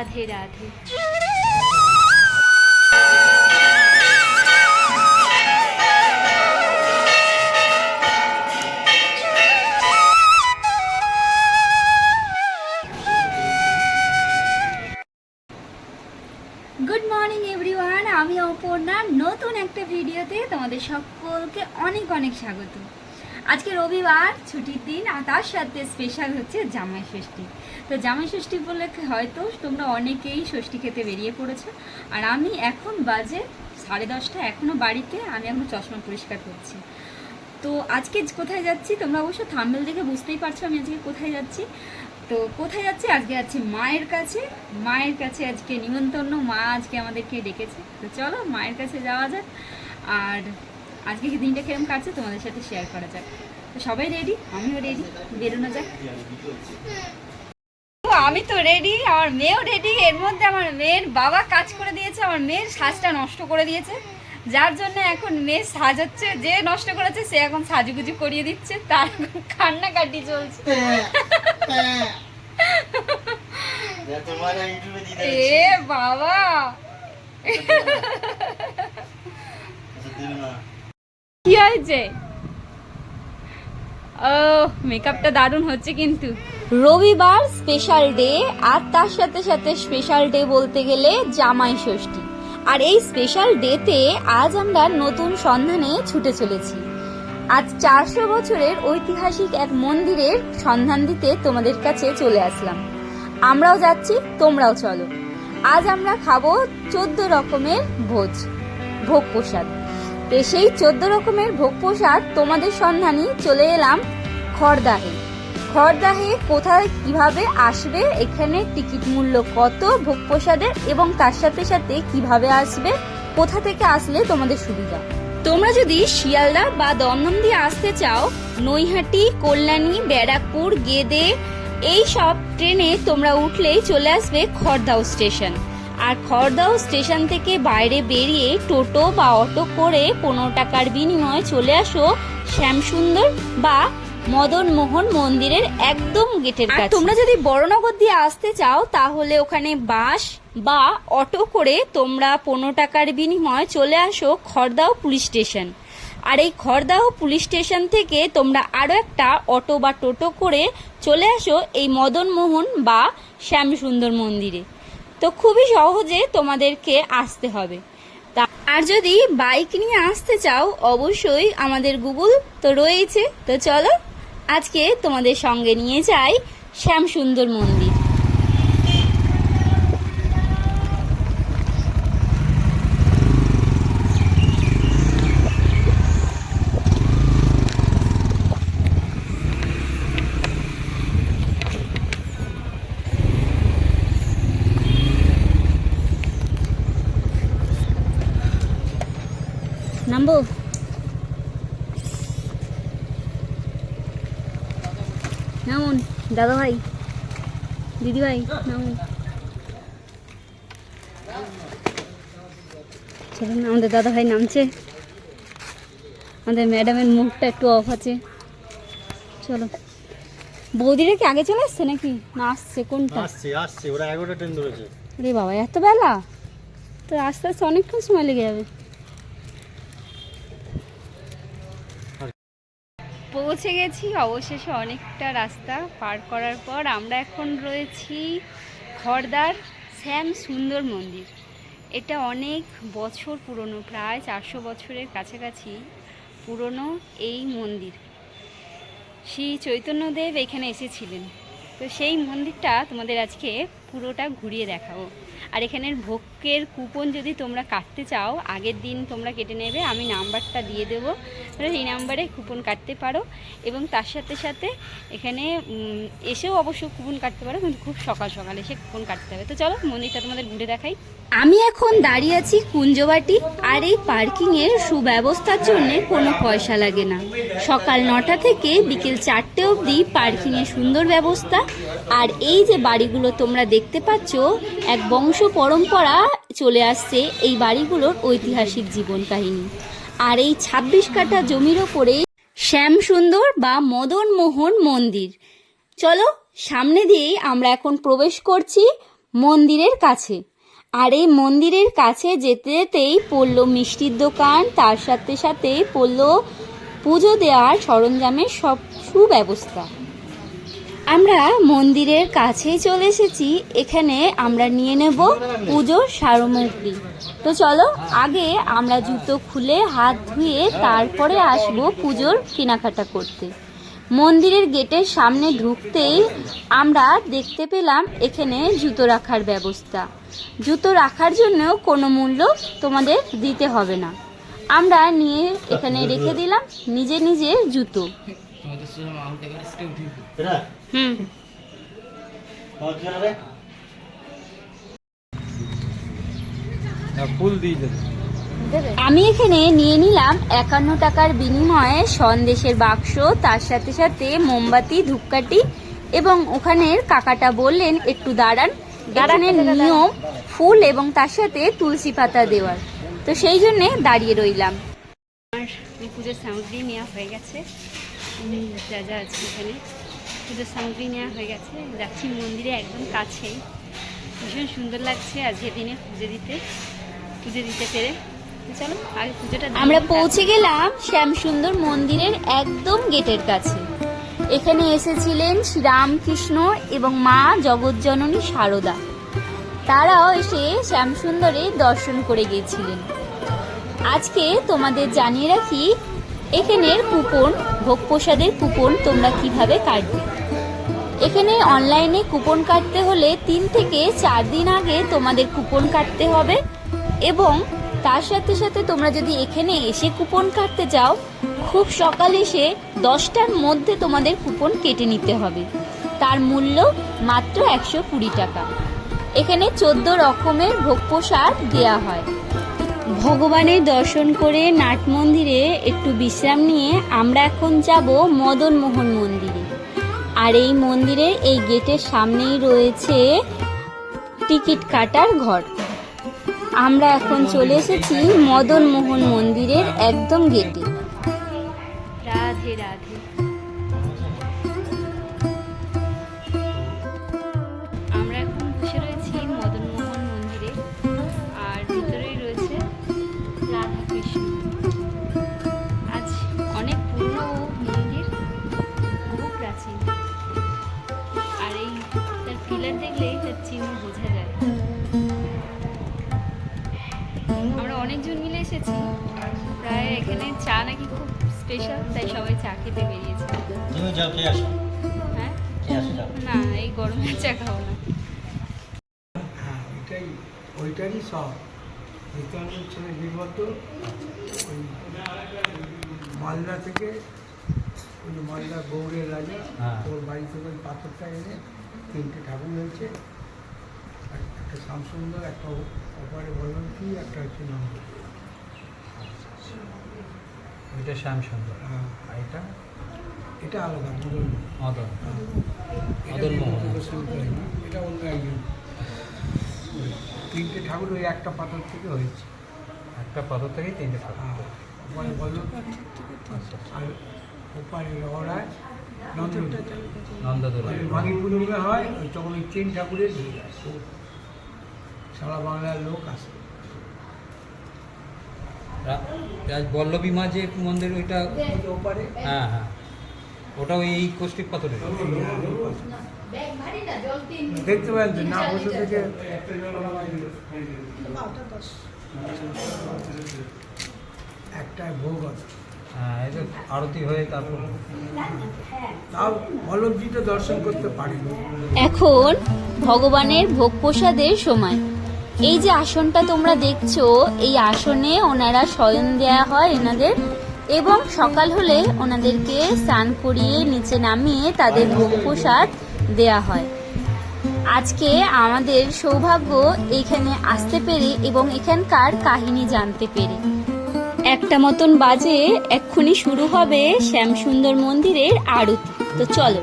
Radhe Radhe. Good morning everyone আমি অপর্ণা। নতুন একটা ভিডিওতে তোমাদের সকলকে অনেক অনেক স্বাগত। আজকে রবিবার, ছুটির দিন, আর তার সাথে স্পেশাল হচ্ছে জামাই ষষ্ঠী তো জামাই ষষ্ঠী উপলক্ষে হয়তো তোমরা অনেকেই ষষ্ঠী খেতে বেরিয়ে পড়েছো। আর আমি এখন বাজে সাড়ে দশটা এখনও বাড়িতে, আমি এখন চশমা পরিষ্কার করছি তো আজকে কোথায় যাচ্ছি তোমরা অবশ্য থাম্বেল দেখে বুঝতেই পারছ আমি আজকে কোথায় যাচ্ছি। তো কোথায় যাচ্ছি? আজকে যাচ্ছি মায়ের কাছে। মায়ের কাছে আজকে নিমন্ত্রণ, মা আজকে আমাদেরকে ডেকেছে। তো চলো মায়ের কাছে যাওয়া যাক। আর আজকে দিনটা কিরম কাটছে তোমাদের সাথে শেয়ার করা যাক। তো সবাই রেডি আমিও রেডি বেরোনো যাক। তো আমি তো রেডি আমার মেয়েও রেডি এর মধ্যে আমার মেয়ের বাবা কাজ করে দিয়েছে আমার মেয়ের সাজটা নষ্ট করে দিয়েছে। যার জন্য এখন মেয়ে সাজাচ্ছে যে নষ্ট করেছে সে এখন সাজুগুজু করিয়ে দিচ্ছে তার কান্নাকাটি চলছে। এ বাবা! কি হয়েছে? ও মেকআপটা দারুণ হচ্ছে কিন্তু। রবিবার স্পেশাল ডে আর তার সাথে সাথে স্পেশাল ডে বলতে গেলে জামাই ষষ্ঠী। আর এই স্পেশাল ডেতে আজ আমরা নতুন সন্ধানে ছুটে চলেছি। আজ চারশো বছরের ঐতিহাসিক এক মন্দিরের সন্ধান দিতে তোমাদের কাছে চলে আসলাম। আমরাও যাচ্ছি, তোমরাও চলো। আজ আমরা খাব চোদ্দ রকমের ভোজ, ভোগ প্রসাদ। সেই চোদ্দ রকমের ভোগ প্রসাদ তোমাদের সন্ধানই চলে এলাম খড়দাহে। খড়দাহে কোথায় কীভাবে আসবে, এখানে টিকিট মূল্য কত, ভোগ প্রসাদের এবং তার সাথে সাথে কীভাবে আসবে, কোথা থেকে আসলে তোমাদের সুবিধা? তোমরা যদি শিয়ালদা বা দমদম দিয়ে আসতে চাও, নৈহাটি, কল্যাণী, ব্যারাকপুর, গেদে, এই সব ট্রেনে তোমরা উঠলেই চলে আসবে খড়দাও স্টেশন। আর খড়দাও স্টেশন থেকে বাইরে বেরিয়ে টোটো বা অটো করে পনেরো টাকার বিনিময়ে চলে আসো শ্যামসুন্দর বা মদন মোহন মন্দিরের একদম গেটের কাছে। তোমরা যদি বড়নগর দিয়ে আসতে চাও তাহলে ওখানে বাস বা অটো করে তোমরা পনেরো টাকার বিনিময়ে চলে আসো খড়দাও পুলিশ স্টেশন। আর এই খড়দাহ পুলিশ স্টেশন থেকে তোমরা আরও একটা অটো বা টোটো করে চলে আসো এই মদন মোহন বা শ্যামসুন্দর মন্দিরে। তো খুবই সহজে তোমাদেরকে আসতে হবে। আর যদি বাইক নিয়ে আসতে চাও, অবশ্যই আমাদের গুগল তো রয়েছে তো চলো, আজকে তোমাদের সঙ্গে নিয়ে যাই শ্যামসুন্দর মন্দির। নামুন দাদা ভাই দিদি ভাই নামুন। চলুন আমাদের দাদা ভাই নামছে। আমাদের ম্যাডামের মুখটা একটু অফ আছে। চলো। বৌদিরা কি আগে চলে আসছে নাকি? না আসছে কোনটা? আসছে আসছে ওরা এগারোটা ট্রেন ধরেছে। রে বাবা এত বেলা? তো আস্তে আস্তে অনেকক্ষণ সময় লেগে যাবে। পৌঁছে গেছি, অবশেষে অনেকটা রাস্তা পার করার পর আমরা এখন রয়েছি খড়দার শ্যাম সুন্দর মন্দির। এটা অনেক বছর পুরনো, প্রায় চারশো বছরের কাছাকাছি পুরনো এই মন্দির। শ্রী চৈতন্যদেব এখানে এসেছিলেন। তো সেই মন্দিরটা তোমাদের আজকে পুরোটা ঘুরিয়ে দেখাবো। আর এখানের ভোগের কুপন যদি তোমরা কাটতে চাও, আগের দিন তোমরা কেটে নেবে, আমি নাম্বারটা দিয়ে দেবো। এই নাম্বারে কুপন কাটতে পারো এবং তার সাথে সাথে এখানে এসেও অবশ্য কুপন কাটতে পারো, কিন্তু খুব সকাল সকাল এসে কুপন কাটতে হবে। তো চলো, মন্দিরটা তোমাদের ঘুরে দেখাই। আমি এখন দাঁড়িয়ে আছি কুঞ্জবাটি, আর এই পার্কিংয়ের সুব্যবস্থার জন্য কোনো পয়সা লাগে না। সকাল নটা থেকে বিকেল চারটে অবধি পার্কিংয়ের সুন্দর ব্যবস্থা। আর এই যে বাড়িগুলো তোমরা দেখতে পাচ্ছ, এক বংশ পরম্পরা চলে আসছে এই বাড়িগুলোর ঐতিহাসিক জীবন কাহিনী। আর এই ছাব্বিশ কাঠা জমির ওপরে শ্যাম সুন্দর বা মদন মোহন মন্দির। চলো, সামনে দিয়েই আমরা এখন প্রবেশ করছি মন্দিরের কাছে। আর এই মন্দিরের কাছে যেতে যেতেই পড়ল মিষ্টির দোকান, তার সাথে সাথে পড়ল পুজো দেওয়ার সরঞ্জামের সব সুব্যবস্থা। আমরা মন্দিরের কাছেই চলে এসেছি। এখানে আমরা নিয়ে নেব পুজোর সামগ্রী তো চলো আগে আমরা জুতো খুলে হাত ধুয়ে তারপরে আসব পুজোর কেনাকাটা করতে। মন্দিরের গেটের সামনে ঢুকতেই আমরা দেখতে পেলাম এখানে জুতো রাখার ব্যবস্থা। জুতো রাখার জন্য কোনো মূল্য তোমাদের দিতে হবে না। আমরা নিয়ে এখানে রেখে দিলাম নিজে নিজে জুতো। এটা হুম। ফুল দিয়ে দেবে। আমি এখানে নিয়ে নিলাম একান্ন টাকার বিনিময়ে সন্দেশের বাক্স তার সাথে সাথে মোমবাতি ধূপকাঠি এবং ওখানের কাকাটা বললেন একটু দাঁড়ান। দাঁড়ানের নিয়ম ফুল এবং তার সাথে তুলসী পাতা দেওয়ার। তো সেই জন্যে দাঁড়িয়ে রইলাম। আমার পুজোর সামগ্রী নেওয়া হয়ে গেছে। যা যা আছে এখানে। পুজোর সামগ্রী নেওয়া হয়ে গেছে। যাচ্ছি মন্দিরে একদম কাছেই। ভীষণ সুন্দর লাগছে আজকের দিনে পুজো দিতে পুজো দিতে পেরে। চলো আগে পুজোটা আমরা পৌঁছে গেলাম শ্যামসুন্দর মন্দিরের একদম গেটের কাছে। এখানে এসেছিলেন শ্রীরামকৃষ্ণ এবং মা জগজ্জননী সারদা। তারাও এসে শ্যামসুন্দরে দর্শন করে গিয়েছিলেন। আজকে তোমাদের জানিয়ে রাখি এখানের কুপন ভোগ প্রসাদের কুপন তোমরা কীভাবে কাটবে? এখানে অনলাইনে কুপন কাটতে হলে তিন থেকে চার দিন আগে তোমাদের কুপন কাটতে হবে এবং তার সাথে সাথে তোমরা যদি এখানে এসে কুপন কাটতে চাও খুব সকাল এসে দশটার মধ্যে তোমাদের কুপন কেটে নিতে হবে। তার মূল্য মাত্র একশো কুড়ি টাকা। এখানে চোদ্দ রকমের ভোগ প্রসাদ দেওয়া হয়। ভগবানের দর্শন করে নাট মন্দিরে একটু বিশ্রাম নিয়ে আমরা এখন যাব মদন মোহন মন্দিরে। আর এই মন্দিরের এই গেটের সামনেই রয়েছে টিকিট কাটার ঘর। আমরা এখন চলে এসেছি মদন মোহন মন্দিরের একদম গেটে। রাধে রাধে। অনেকজন মিলে এসেছি। প্রায় এখানে চা নাকি খুব স্পেশাল তাই সবাই চা খেতে বেরিয়েছে। তুমি যাও কে আসো। হ্যাঁ? না এই গরমে চা খাব না। হ্যাঁ ওইটাই ওইটারই সব নিত্যানন্দ ছেলে বিপদ ওই মালদা থেকে ওই মালদা গৌড়ের রাজা হ্যাঁ। ওর বাড়ি থেকে ওই পাথরটা এনে তিনটে ঠাকুর হয়েছে। একটা শ্যামসুন্দর একটা অপারে বলবন্তী একটা হচ্ছে নন্দ। ওইটা শ্যামসুন্দর। হ্যাঁ। আর এটা? এটা আলাদা মদন। মদন। এটা মদন মোহন। এটা অন্য একজন। তিনটে ঠাকুর ওই একটা পাথর থেকে হয়েছে। একটা পাথর থেকেই তিনটে হ্যাঁ ঠাকুর ওপারে বলবন্তী আচ্ছা আর ওপারে লহরায় নন্দ নন্দদোলা মাঘী পুজোগুলো হয় ওই তখন ওই তিন ঠাকুরের হয় সারা বাংলার লোক আসে বল্লভী মা যে মন্দির ওইটা ওই ওপারে? হ্যাঁ হ্যাঁ। ওটা ওই এই কষ্টিক পাথরের। দেখতে পারেন তো, না বসে থেকে একটা ভোগ হবে হ্যাঁ এই আরতি হয়ে তারপর। তাও বল্লভজিটা দর্শন করতে পারিনি। এখন ভগবানের ভোগ প্রসাদের সময়। এই যে আসনটা তোমরা দেখছ, এই আসনে ওনারা শয়ন দেয়া হয় এনাদের এবং সকাল হলে ওনাদেরকে স্নান করিয়ে নিচে নামিয়ে তাদের ভোগ প্রসাদ দেয়া হয়। আজকে আমাদের সৌভাগ্য এইখানে আসতে পেরে এবং এখানকার কাহিনী জানতে পেরে। একটা মতন বাজে এক্ষুনি শুরু হবে শ্যামসুন্দর মন্দিরের আরতি। তো চলো।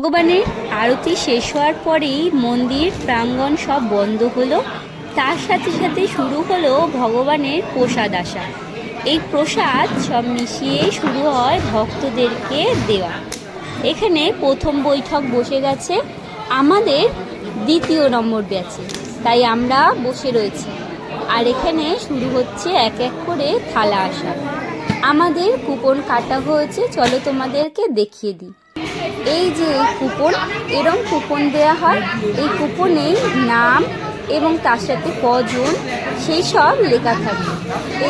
ভগবানের আরতি শেষ হওয়ার পরেই মন্দির, প্রাঙ্গণ সব বন্ধ হলো। তার সাথে সাথে শুরু হলো ভগবানের প্রসাদ আসা। এই প্রসাদ সব মিশিয়ে শুরু হয় ভক্তদেরকে দেওয়া। এখানে প্রথম বৈঠক বসে গেছে। আমাদের দ্বিতীয় নম্বর ব্যাচে। তাই আমরা বসে রয়েছি। আর এখানে শুরু হচ্ছে এক এক করে থালা আসা। আমাদের কুপন কাটা হয়েছে। চলো তোমাদেরকে দেখিয়ে দিই। এই যে এই কুপন, এরম কুপন দেওয়া হয়। এই কুপনেই নাম এবং তার সাথে কজন, সেই সব লেখা থাকবে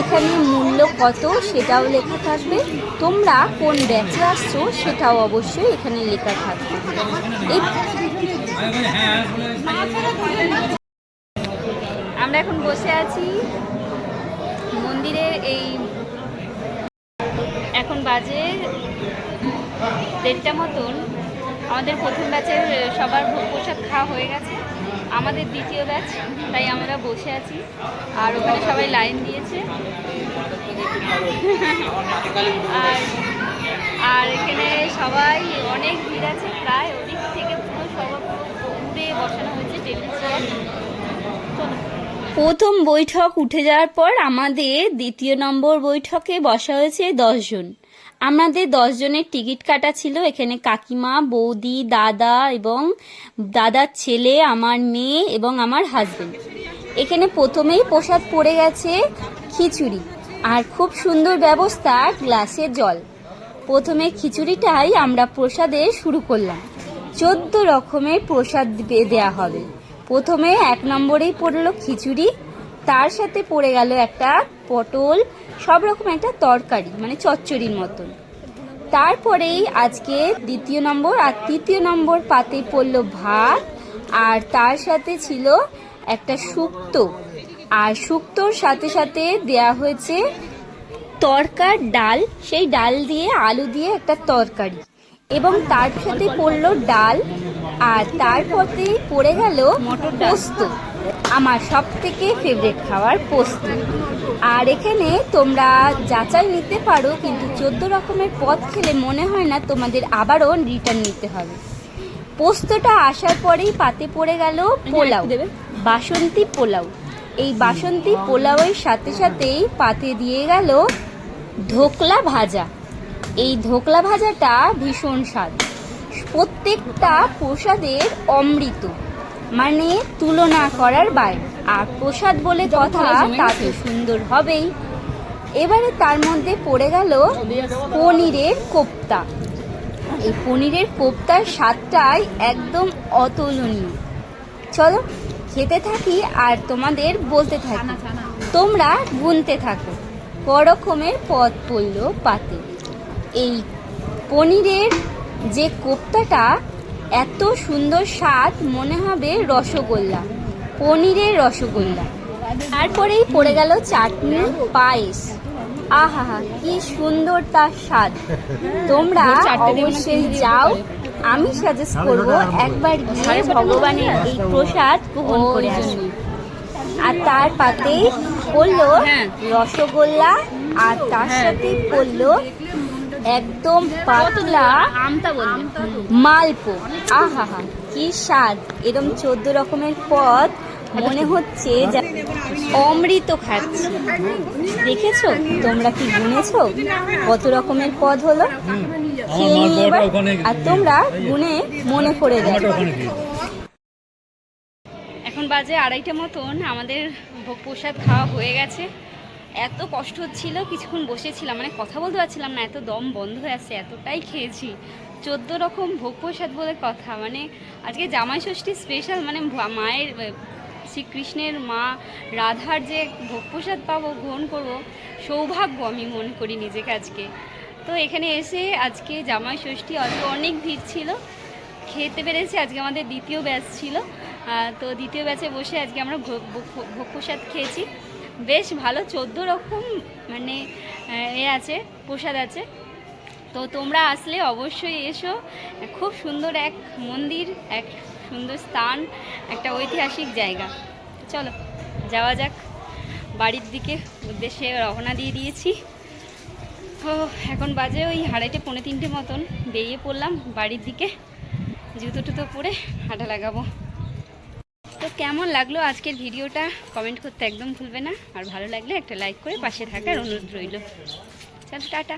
এখানে মূল্য কত সেটাও লেখা থাকবে। তোমরা কোন ব্যাচে আসছো সেটাও অবশ্যই এখানে লেখা থাকবে। আমরা এখন বসে আছি মন্দিরের এই এখন বাজে দেড়টা মতন। আমাদের প্রথম ব্যাচের সবার ভোগ প্রসাদ খাওয়া হয়ে গেছে। আমাদের দ্বিতীয় ব্যাচ তাই আমরা বসে আছি। আর ওখানে সবাই লাইন দিয়েছে। আর আর এখানে সবাই অনেক ভিড় আছে। প্রায় ওদিক থেকে পুরো সবার পুরো বসানো হয়েছে টেবিল চেয়ার প্রথম বৈঠক উঠে যাওয়ার পর আমাদের দ্বিতীয় নম্বর বৈঠকে বসা হয়েছে দশজন আমাদের দশজনের টিকিট কাটা ছিল। এখানে কাকিমা, বৌদি, দাদা এবং দাদার ছেলে, আমার মেয়ে এবং আমার হাজবেন্ড এখানে প্রথমেই প্রসাদ পড়ে গেছে খিচুড়ি। আর খুব সুন্দর ব্যবস্থা গ্লাসে জল। প্রথমে খিচুড়িটাই আমরা প্রসাদে শুরু করলাম। চোদ্দ রকমের প্রসাদ দেওয়া হবে। প্রথমে এক নম্বরেই পড়ল খিচুড়ি। তার সাথে পড়ে গেল একটা পটল, সব রকম একটা তরকারি মানে চচ্চড়ির মতন। তারপরেই আজকে দ্বিতীয় নম্বর, আর তৃতীয় নম্বর পাতে পড়ল ভাত, আর তার সাথে ছিল একটা শুক্তো। আর শুক্তোর সাথে সাথে দেয়া হয়েছে তরকার ডাল, সেই ডাল দিয়ে আলু দিয়ে একটা তরকারি। এবং তার সাথে পড়ল ডাল, আর তারপরে পড়ে গেল মটর পোস্ত। আমার সব থেকে ফেভারিট খাবার পোস্ত আর এখানে তোমরা যাচাই নিতে পারো কিন্তু চোদ্দ রকমের পদ খেলে মনে হয় না তোমাদের আবারও রিটার্ন নিতে হবে। পোস্তটা আসার পরেই পাতে পড়ে গেল পোলাও। বাসন্তী পোলাও। এই বাসন্তী পোলাওয়ের সাথে সাথেই পাতে দিয়ে গেল ধোকলা ভাজা। এই ধোকলা ভাজাটা ভীষণ স্বাদ। প্রত্যেকটা প্রসাদের অমৃত। মানে তুলনা করার বাইরে আর প্রসাদ বলে কথা তা তো সুন্দর হবেই। এবারে তার মধ্যে পড়ে গেল পনিরের কোপ্তা। এই পনিরের কোপ্তার স্বাদটাই একদম অতুলনীয়। চলো খেতে থাকি আর তোমাদের বলতে থাকি। তোমরা গুনতে থাকো। ক রকমের পদ পড়ল পাতে। এই পনিরের যে কোপ্তাটা এত সুন্দর স্বাদ মনে হবে রসগোল্লা পনিরের রসগোল্লা তারপরেই পড়ে গেল চাটনি পায়েস আহা কি সুন্দর তার স্বাদ তোমরা অবশ্যই যাও আমি সাজেস্ট করব একবার গিয়ে ভগবানের এই প্রসাদ গ্রহণ করে আসুন আর তার পাতেই পড়ল রসগোল্লা আর তার সাথে পড়ল একদম পাতলা আমটা মালপো। আহা হা কি স্বাদ। এরম চোদ্দ রকমের পদ মনে হচ্ছে যা অমৃত খাচ্ছি। দেখেছ? তোমরা কি গুনেছো? কত রকমের পদ হলো? আর তোমরা গুনে মনে করে দেখো এখন বাজে আড়াইটা মতন। আমাদের ভোগ প্রসাদ খাওয়া হয়ে গেছে। এত কষ্ট হচ্ছিল, কিছুক্ষণ বসেছিলাম মানে কথা বলতে পারছিলাম না, এত দম বন্ধ হয়ে আসছে, এতটাই খেয়েছি। চোদ্দ রকম ভোগ প্রসাদ বলে কথা মানে আজকে জামাই ষষ্ঠী স্পেশাল মানে মায়ের শ্রীকৃষ্ণের মা রাধার যে ভোগ প্রসাদ পাবো, গ্রহণ করব, সৌভাগ্য আমি মনে করি নিজেকে আজকে। তো এখানে এসে আজকে জামাই ষষ্ঠী অল্প অনেক ভিড় ছিল, খেতে পেরেছি, আজকে আমাদের দ্বিতীয় ব্যাচ ছিল। তো দ্বিতীয় ব্যাচে বসে আজকে আমরা ভোগ প্রসাদ খেয়েছি। বেশ ভালো চোদ্দ রকম মানে এ আছে, প্রসাদ আছে। তো তোমরা আসলে অবশ্যই এসো। খুব সুন্দর এক মন্দির, এক সুন্দর স্থান, একটা ঐতিহাসিক জায়গা। চলো, যাওয়া যাক। বাড়ির দিকে উদ্দেশ্যে রওনা দিয়ে দিয়েছি। তো এখন বাজে ওই আড়াইটে পৌনে তিনটে মতন। বেরিয়ে পড়লাম বাড়ির দিকে। জুতো টুতো পরে হাঁটা লাগাবো। তো কেমন লাগল আজকের ভিডিওটা? কমেন্ট করতে একদম ভুলবে না। আর ভালো লাগলে একটা লাইক করে পাশে থাকার অনুরোধ রইল। চল, টাটা।